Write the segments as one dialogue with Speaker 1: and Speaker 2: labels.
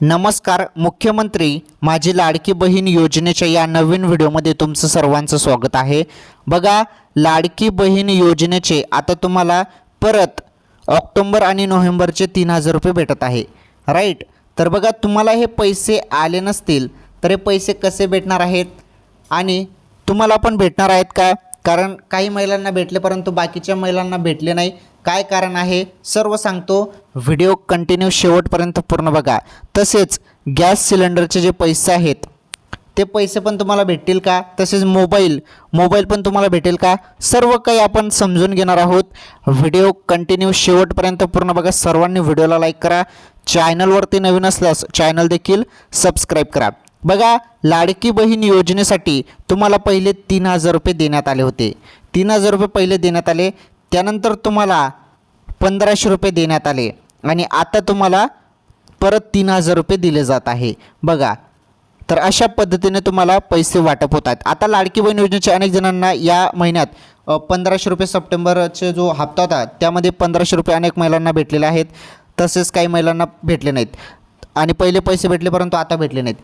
Speaker 1: नमस्कार मुख्यमंत्री माझी लाडकी बहीण योजनेच्या या नवीन व्हिडिओमध्ये तुमचं सर्वांचं स्वागत आहे. बघा लाडकी बहीण योजनेचे आता तुम्हाला परत ऑक्टोंबर आणि नोव्हेंबरचे तीन हजार रुपये भेटत आहे. राईट तर बघा तुम्हाला हे पैसे आले नसतील तर हे पैसे कसे भेटणार आहेत? आणि तुम्हाला पण भेटणार आहेत का? कारण काही महिलांना भेटले परंतु बाकीच्या महिलांना भेटले नाही. काय कारण आहे? सर्व सांगतो. व्हिडिओ कंटिन्यू शेवटपर्यंत पूर्ण बघा. तसेच गॅस सिलेंडरचे जे पैसे आहेत ते पैसे पण तुम्हाला भेटतील का? तसेच मोबाईल मोबाईल पण तुम्हाला भेटेल का? सर्व काही आपण समजून घेणार आहोत. व्हिडिओ कंटिन्यू शेवटपर्यंत पूर्ण बघा. सर्वांनी व्हिडिओला लाईक करा. चॅनलवरती नवीन असल्यास चॅनल देखील सबस्क्राईब करा. बघा लाडकी बहीण योजनेसाठी तुम्हाला पहिले तीन हजार रुपये देण्यात आले होते. तीन हजार रुपये पहिले देण्यात आले त्यानंतर तुम्हाला पंधराशे रुपये देण्यात आले आणि आता तुम्हाला परत तीन हजार रुपये दिले जात आहे. बघा तर अशा पद्धतीने तुम्हाला पैसे वाटप होत आहेत आता लाडकी बहीण योजनेच्या अनेक जणांना या महिन्यात पंधराशे रुपये सप्टेंबरचे जो हप्ता होता त्यामध्ये पंधराशे रुपये अनेक महिलांना भेटलेले आहेत. तसेच काही महिलांना भेटले नाहीत. आणि पहिले पैसे भेटले परंतु आता भेटले नाहीत.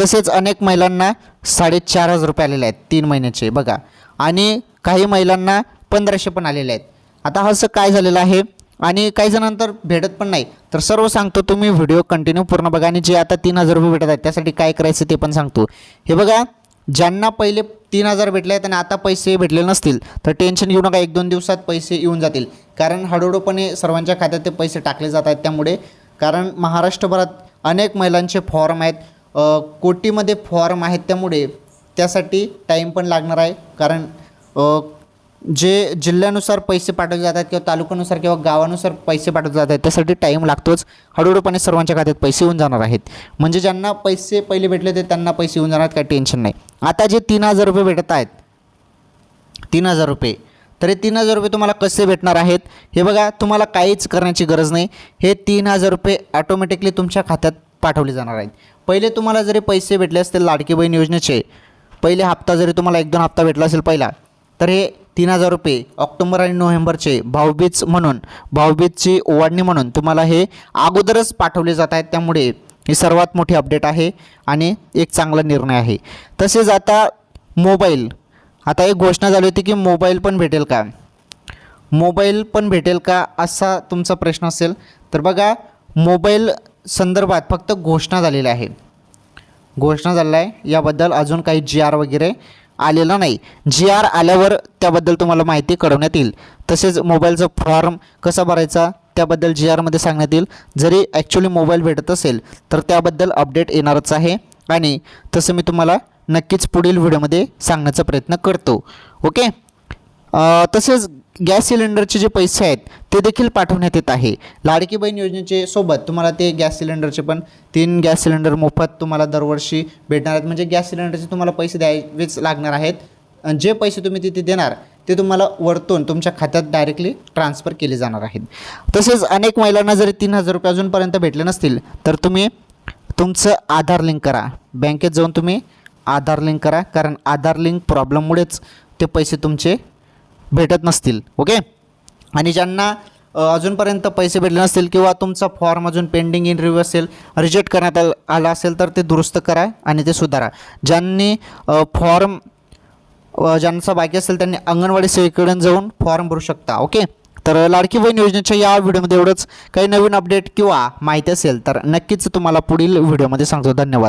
Speaker 1: तसेच अनेक महिलांना साडेचार हजार रुपये आलेले आहेत तीन महिन्याचे बघा. आणि काही महिलांना पंधराशे पण आलेले आहेत. आता असं काय झालेलं आहे? आणि काही जणांतर भेटत पण नाही. तर सर्व सांगतो तुम्ही व्हिडिओ कंटिन्यू पूर्ण बघा आणि जे आता तीन हजार रुपये भेटत आहेत त्यासाठी काय करायचं ते पण सांगतो. हे बघा ज्यांना पहिले तीन हजार भेटले आहेत आणि आता पैसे भेटले नसतील तर टेन्शन घेऊ नका एक दोन दिवसात पैसे येऊन जातील. कारण हळूहळूपणे सर्वांच्या खात्यात ते पैसे टाकले जात आहेत त्यामुळे. कारण महाराष्ट्रभरात अनेक महिलांचे फॉर्म आहेत कोटीमध्ये फॉर्म आहेत त्यामुळे त्यासाठी टाईम पण लागणार आहे. कारण जे जिल्ह्यानुसार पैसे पाठवले जातात किंवा तालुक्यानुसार किंवा गावानुसार पैसे पाठवले जातात त्यासाठी टाईम लागतोच. हळूहळूपणे सर्वांच्या खात्यात पैसे येऊन जाणार आहेत. म्हणजे ज्यांना पैसे पहिले भेटले ते त्यांना पैसे येऊन जाणार आहेत काही टेन्शन नाही. आता जे तीन हजार रुपये भेटत आहेत तीन हजार रुपये तर हे तीन हजार रुपये तुम्हाला कसे भेटणार आहेत? हे बघा तुम्हाला काहीच करण्याची गरज नाही. हे तीन हजार रुपये ॲटोमॅटिकली तुमच्या खात्यात पाठवले जाणार आहेत. पहिले तुम्हाला जरी पैसे भेटले असतील लाडकी बहीण योजनेचे पहिले हप्ता जरी तुम्हाला एक दोन हप्ता भेटला असेल पहिला तर हे तीन हजार रुपये ऑक्टोबर आणि नोव्हेंबरचे भाऊबीज म्हणून भाऊबीजची ओवाडणी म्हणून तुम्हाला हे अगोदरच पाठवले जात आहेत. त्यामुळे ही सर्वात मोठी अपडेट आहे आणि एक चांगला निर्णय आहे. तसेच आता मोबाईल. आता एक घोषणा झाली होती की मोबाईल पण भेटेल का? मोबाईल पण भेटेल का असा तुमचा प्रश्न असेल. तर बघा मोबाईल संदर्भात फक्त घोषणा झालेली आहे घोषणा झालेला आहे. याबद्दल अजून काही जी आर वगैरे आलेला नाही. जी आर आल्यावर त्याबद्दल तुम्हाला माहिती कळवण्यात येईल. तसेच मोबाईलचा फॉर्म कसा भरायचा त्याबद्दल जी आरमध्ये सांगण्यात येईल. जरी ॲक्च्युली मोबाईल भेटत असेल तर त्याबद्दल अपडेट येणारच आहे. आणि तसं मी तुम्हाला नक्कीच पुढील व्हिडिओमध्ये सांगण्याचा प्रयत्न करतो. ओके तसेच गॅस सिलेंडरचे जे पैसे आहेत ते देखील पाठवण्यात येत आहे. लाडकी बहीण योजनेचे सोबत तुम्हाला ते गॅस सिलेंडरचे पण तीन गॅस सिलेंडर मोफत तुम्हाला दरवर्षी भेटणार आहेत. म्हणजे गॅस सिलेंडरचे तुम्हाला पैसे द्यावेच लागणार आहेत. आणि जे पैसे तुम्ही तिथे देणार ते तुम्हाला वरतून तुमच्या खात्यात डायरेक्टली ट्रान्सफर केले जाणार आहेत. तसेच अनेक महिलांना जरी तीन हजार रुपये अजूनपर्यंत भेटले नसतील तर तुम्ही तुमचं आधार लिंक करा. बँकेत जाऊन तुम्ही आधार लिंक करा कारण आधार लिंक प्रॉब्लेममुळेच ते पैसे तुमचे भेटत नसतील ओके आणि ज्यांना अजूनपर्यंत पैसे भेटले नसतील किंवा तुमचा फॉर्म अजून पेंडिंग इन रिव्ह्यू असेल रिजेक्ट करण्यात आला असेल तर ते दुरुस्त करा आणि ते सुधारा. ज्यांनी फॉर्म ज्यांचा बाकी असेल त्यांनी अंगणवाडी सेवेकडे जाऊन फॉर्म भरू शकता ओके तर लाडकी बहीण योजनेच्या या व्हिडिओमध्ये एवढंच. काही नवीन अपडेट किंवा माहिती असेल तर नक्कीच तुम्हाला पुढील व्हिडिओमध्ये सांगतो. धन्यवाद.